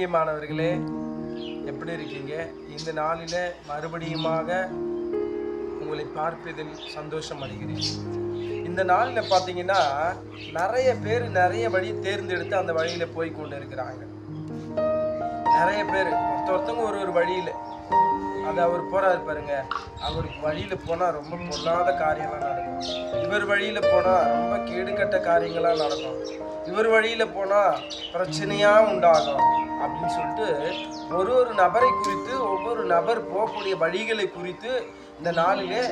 பிரியமானவர்களே எப்படி இருக்கீங்க? இந்த நாளில் மறுபடியுமாக உங்களை பார்ப்பதில் சந்தோஷம் அடைகிறேன். இந்த நாளில் பார்த்தீங்கன்னா நிறைய பேர் நிறைய வழி தேர்ந்தெடுத்து அந்த வழியில் போய் கொண்டு இருக்கிறாங்க நிறைய பேர் ஒருத்த ஒருத்தவங்க ஒரு ஒரு வழியில். அது அவர் போறாரு பாருங்க. அவருக்கு வழியில போனா ரொம்ப பொல்லாத காரியம்லாம் நடக்கும். இவர் வழியில போனா ரொம்ப கேடுகட்ட காரியங்களாக நடக்கும். இவர் வழியில போனா பிரச்சனையா உண்டாகும் அப்படின்னு சொல்லிட்டு ஒரு ஒரு நபரை குறித்து ஒவ்வொரு நபர் போகக்கூடிய வழிகளை குறித்து இந்த நாளிலே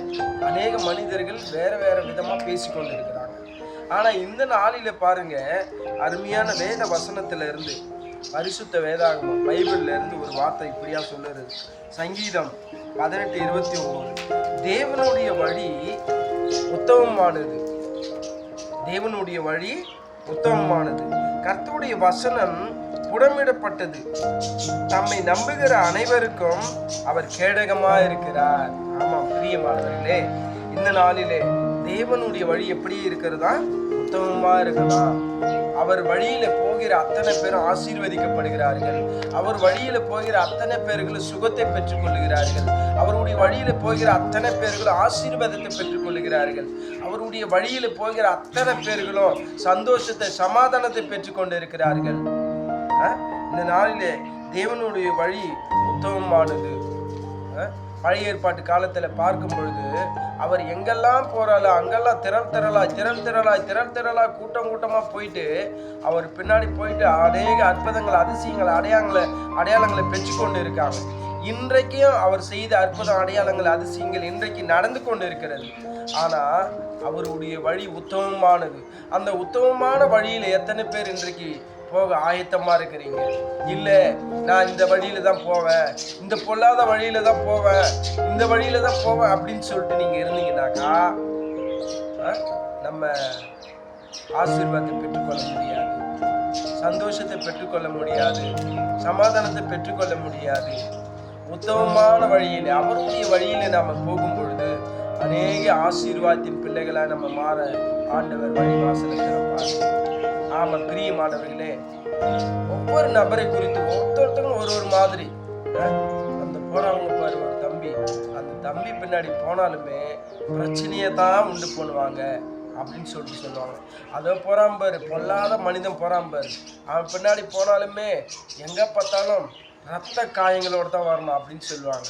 அநேக மனிதர்கள் வேற வேற விதமாக பேசிக்கொண்டு இருக்கிறாங்க ஆனால் இந்த நாளில பாருங்க அருமையான வேத வசனத்துல இருந்து பரிசுத்த வேதாகமம் பைபிள்ல இருந்து ஒரு வார்த்தை இப்படியா சொல்லுறது சங்கீதம் பதினெட்டு இருபத்தி ஒன்பது தேவனுடைய வழி உத்தமமானது. தேவனுடைய வழி உத்தமமானது. கர்த்தருடைய வசனம் புடமிடப்பட்டது. தம்மை நம்புகிற அனைவருக்கும் அவர் கேடகமா இருக்கிறார். ஆமா பிரியமானவர்களே இந்த நாளிலே தேவனுடைய வழி எப்படி இருக்கிறதா? உத்தமமா இருக்கலாம். அவர் வழியில போகிற அத்தனை பேரும் ஆசீர்வதிக்கப்படுகிறார்கள். அவர் வழியில போகிற அத்தனை பேர்களும் சுகத்தை பெற்றுக் கொள்ளுகிறார்கள் அவருடைய வழியில போகிற அத்தனை பேர்களும் ஆசீர்வாதத்தை பெற்றுக் கொள்ளுகிறார்கள் அவருடைய வழியில போகிற அத்தனை பேர்களும் சந்தோஷத்தை சமாதானத்தை பெற்றுக்கொண்டு இருக்கிறார்கள் இந்த நாளிலே தேவனுடைய வழி உத்தமமானது. பழைய ஏற்பாட்டு காலத்தில் பார்க்கும் பொழுது அவர் எங்கெல்லாம் போறாரோ அங்கெல்லாம் திரள் திரளாய் திரள் திரளாய் திரள் திரளாய் கூட்டம் கூட்டமாக போயிட்டு அவர் பின்னாடி போயிட்டு அநேக அற்புதங்கள் அதிசயங்கள் அடையாளங்களை அடையாளங்களை பெற்றுக்கொண்டு இருக்காங்க. இன்றைக்கும் அவர் செய்த அற்புத அடையாளங்கள் அதிசயங்கள் இன்றைக்கு நடந்து கொண்டு இருக்கிறது. ஆனால் அவருடைய வழி உத்தமமானது. அந்த உத்தமமான வழியில் எத்தனை பேர் இன்றைக்கு போக ஆயத்தமா இருக்கிறீங்க. இல்ல நான் இந்த வழியில தான் போவேன். இந்த பொல்லாத வழியில தான் போவேன். இந்த வழியில தான் போவேன் அப்படின்னு சொல்லிட்டு நீங்க இருந்தீங்கன்னாக்கா நம்ம ஆசீர்வாதத்தை பெற்றுக்கொள்ள முடியாது. சந்தோஷத்தை பெற்றுக்கொள்ள முடியாது. சமாதானத்தை பெற்றுக்கொள்ள முடியாது. உத்தமமான வழியில் அவருடைய வழியில் நாம் போகும் பொழுது அநேக ஆசீர்வாதத்தின் பிள்ளைகளாக நம்ம மாற ஆண்டவர் வழி ஆமா பிரியமானவர்களே ஒவ்வொரு நபரை குறித்து ஒருத்தொருத்தரும் ஒரு ஒரு மாதிரி. அந்த போறவங்க பாரு ஒரு தம்பி. அந்த தம்பி பின்னாடி போனாலுமே பிரச்சனையை தான் உண்டு பண்ணுவாங்க அப்படின்னு சொல்லிட்டு சொல்லுவாங்க. அதோ போறான் பாரு பொல்லாத மனிதன் போறான் பாரு. அவன் பின்னாடி போனாலுமே எங்க பார்த்தாலும் ரத்த காயங்களோட தான் வரணும் அப்படின்னு சொல்லுவாங்க.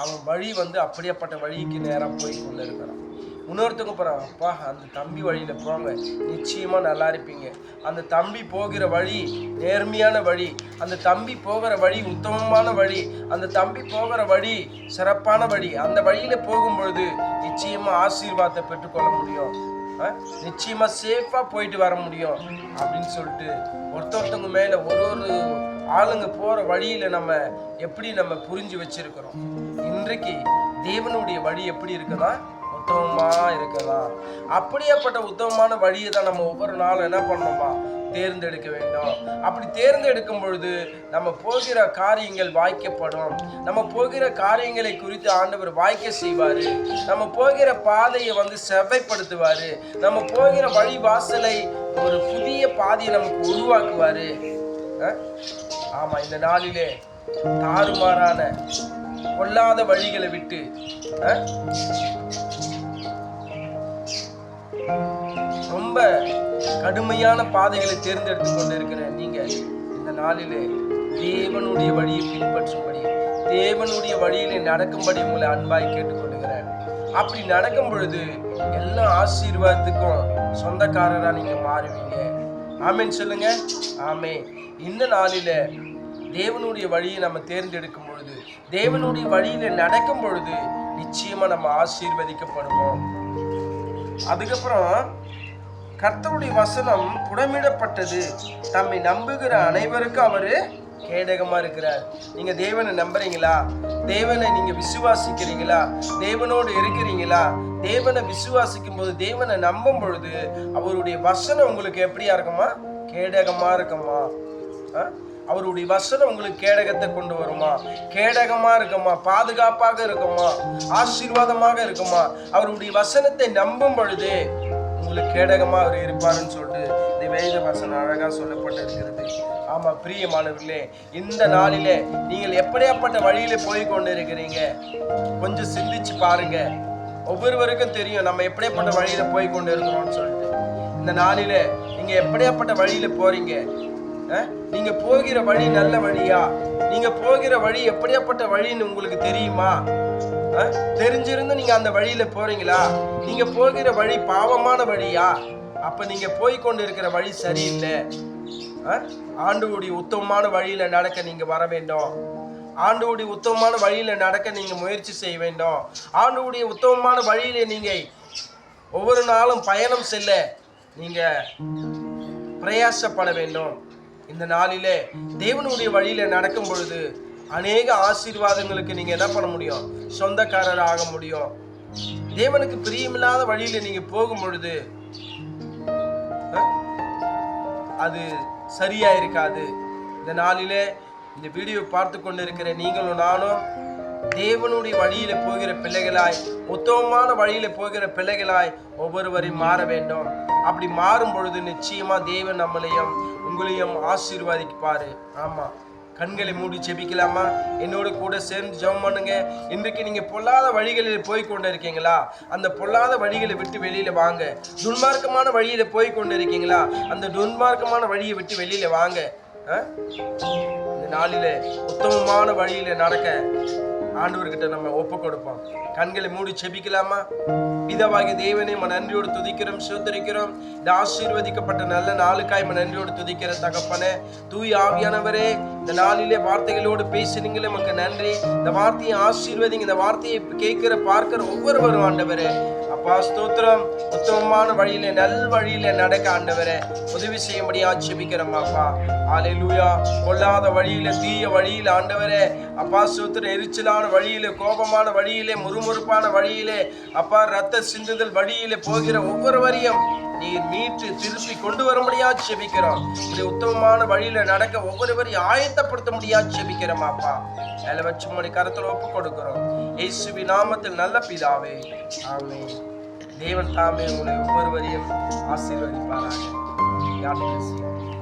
அவன் வழி வந்து அப்படியேப்பட்ட வழிக்கு நேராக போய் கொண்டு இருக்கிறான் இன்னொருத்தவங்க போகிறான் அப்பா அந்த தம்பி வழியில் போங்க. நிச்சயமாக நல்லா இருப்பீங்க. அந்த தம்பி போகிற வழி நேர்மையான வழி அந்த தம்பி போகிற வழி உத்தமமான வழி அந்த தம்பி போகிற வழி சிறப்பான வழி அந்த வழியில் போகும்பொழுது நிச்சயமாக ஆசீர்வாதத்தை பெற்றுக்கொள்ள முடியும். நிச்சயமாக சேஃபாக போயிட்டு வர முடியும். அப்படின்னு சொல்லிட்டு ஒருத்த ஒருத்தவங்க மேலே ஒரு ஒரு ஆளுங்க போகிற வழியில் நம்ம எப்படி நம்ம புரிஞ்சு வச்சிருக்கிறோம்? இன்றைக்கு தேவனுடைய வழி எப்படி இருக்குன்னா உத்தமமா இருக்கலாம். அப்படியேப்பட்ட உத்தமமான வழியை தான் நம்ம ஒவ்வொரு நாளும் என்ன பண்ணணுமா? தேர்ந்தெடுக்க வேண்டும். அப்படி தேர்ந்தெடுக்கும் பொழுது நம்ம போகிற காரியங்கள் வாய்க்கப்படும். நம்ம போகிற காரியங்களை குறித்து ஆண்டவர் வாய்க்க செய்வார். நம்ம போகிற பாதையை வந்து செவ்வைப்படுத்துவார். நம்ம போகிற வழி வாசலை ஒரு புதிய பாதையை நமக்கு உருவாக்குவார். ஆமாம் இந்த நாளிலே தாறுமாறான கொல்லாத வழிகளை விட்டு ரொம்ப கடுமையான பாதைகளை தேர்ந்தெடுத்து கொண்டிருக்கிற நீங்க இந்த நாளிலே தேவனுடைய வழியை பின்பற்றும்படி தேவனுடைய வழியிலே நடக்கும்படி உங்களை அன்பாய் கேட்டுக்கொள்கிறேன் அப்படி நடக்கும் பொழுது எல்லா ஆசீர்வாதத்துக்கும் சொந்தக்காரரா நீங்க மாறுவீங்க. ஆமேன்னு சொல்லுங்க. ஆமே இந்த நாளில தேவனுடைய வழியை நம்ம தேர்ந்தெடுக்கும் பொழுது தேவனுடைய வழியில நடக்கும் பொழுது நிச்சயமா நம்ம ஆசீர்வதிக்கப்படுவோம். அதுக்கப்புறம் கர்த்தருடைய வசனம் புடமிடப்பட்டது. தம்மை நம்புகிற அனைவருக்கும் அவரு கேடகமா இருக்கிறார். நீங்க தேவனை நம்புறீங்களா? தேவனை நீங்க விசுவாசிக்கிறீங்களா? தேவனோடு இருக்கிறீங்களா? தேவனை விசுவாசிக்கும் போது தேவனை நம்பும் பொழுது அவருடைய வசனம் உங்களுக்கு எப்படியா இருக்குமா? கேடகமா இருக்குமா? ஆ? அவருடைய வசனம் உங்களுக்கு கேடகத்தை கொண்டு வருமா? கேடகமா இருக்குமா? பாதுகாப்பாக இருக்குமா? ஆசீர்வாதமாக இருக்குமா? அவருடைய வசனத்தை நம்பும் பொழுது உங்களுக்கு கேடகமா அவர் இருப்பாருன்னு சொல்லிட்டு இந்த வேத வசனம் அழகா சொல்லப்பட்டிருக்கிறது. ஆமா பிரியமானவர்களே இந்த நாளிலே நீங்கள் எப்படியாப்பட்ட வழியில போய் கொண்டு இருக்கிறீங்க கொஞ்சம் சிந்திச்சு பாருங்க. ஒவ்வொருவருக்கும் தெரியும் நம்ம எப்படியாப்பட்ட வழியில போய் கொண்டு இருக்கிறோம்னு சொல்லிட்டு. இந்த நாளில் நீங்க எப்படியாப்பட்ட வழியில போறீங்க? நீங்க போகிற வழி நல்ல வழியா? நீங்க போகிற வழி எப்படியாப்பட்ட வழின்னு உங்களுக்கு தெரியுமா? தெரிஞ்சிருந்து நீங்க அந்த வழியில போறீங்களா? நீங்க போகிற வழி பாவமான வழியா? அப்ப நீங்க போய் கொண்டு இருக்கிற வழி சரியில்லை. அஹ்? உத்தமமான வழியில நடக்க நீங்க வர வேண்டும். ஆண்டுடைய உத்தமமான வழியில நடக்க நீங்க முயற்சி செய்ய வேண்டும். ஆண்டுடைய உத்தமமான வழியில நீங்க ஒவ்வொரு நாளும் பயணம் செல்ல நீங்க பிரயாசப்பட வேண்டும். இந்த நாளிலே தேவனுடைய வழியில நடக்கும் பொழுது அநேக ஆசீர்வாதங்களுக்கு நீங்க என்ன பண்ண முடியும்? சொந்தக்காரர் ஆக முடியும். தேவனுக்கு பிரியமில்லாத வழியில நீங்க போகும் பொழுது அது சரியா இருக்காது இந்த நாளிலே இந்த வீடியோ பார்த்து கொண்டு இருக்கிற நீங்களும் நானும் தேவனுடைய வழியில போகிற பிள்ளைகளாய் உத்தமமான வழியில போகிற பிள்ளைகளாய் ஒவ்வொருவரையும் மாற வேண்டும். அப்படி மாறும் பொழுது நிச்சயமா தேவன் நம்மளையும் உங்களையும் ஆசீர்வதிப்பாரு. ஆமா. கண்களை மூடி செபிக்கலாமா என்னோட கூட சேர்ந்து ஜெபம் பண்ணுங்க. இன்றைக்கு நீங்க பொல்லாத வழிகளில் போய் கொண்டு இருக்கீங்களா அந்த பொல்லாத வழிகளை விட்டு வெளியில வாங்க. துன்மார்க்கமான வழியில போய் கொண்டு இருக்கீங்களா அந்த துன்மார்க்கமான வழியை விட்டு வெளியில வாங்க. ஆ? இந்த நாளில உத்தமமான வழியில நடக்க. ஆண்டவர்கிட்ட நம்ம ஒப்பு கொடுப்போம். கண்களை மூடி செபிக்கலாமா? பிதாவாகிய தேவனை நம்ம நன்றியோடு துதிக்கிறோம் சுத்தரிக்கிறோம் இந்த ஆசீர்வதிக்கப்பட்ட நல்ல நாளுக்காய் நம்ம நன்றியோடு துதிக்கிற தகப்பனே தூய் ஆவியானவரே இந்த நாளிலே வார்த்தைகளோடு பேசுனீங்களே நமக்கு நன்றி. இந்த வார்த்தையை ஆசீர்வதிங்க இந்த வார்த்தையை கேட்கிற பார்க்கிற ஒவ்வொருவரும் ஆண்டவரே அப்பா ஸ்தோத்திரம். உத்தமமான வழியில நல் வழியில நடக்க ஆண்டவரே உதவி செய்யும்படியா செபிக்கிறோம் அப்பா. லூயா கொல்லாத வழியில தீய வழியில ஆண்டவரே. அப்பா சூத்திர எரிச்சலான வழியில கோபமான வழியிலே முறுமுறுப்பான வழியிலே அப்பா ரத்த சிந்துதல் வழியிலே போகிற ஒவ்வொருவரையும் நீர் மீட்டு திருப்பி கொண்டு வரும்படியா செபிக்கிறோம் இந்த உத்தமமான வழியில நடக்க ஒவ்வொருவரையும் ஆயத்தப்படுத்த முடியா செபிக்கிறோம் அப்பா. மேல வச்சு மணி கருத்துல ஒப்பு கொடுக்கிறோம் இயேசுவி நாமத்தில் நல்ல பிதாவே. ஆமே தேவன் தாமே உங்களை ஒவ்வொருவரையும் ஆசீர்வதிப்பாராக God bless.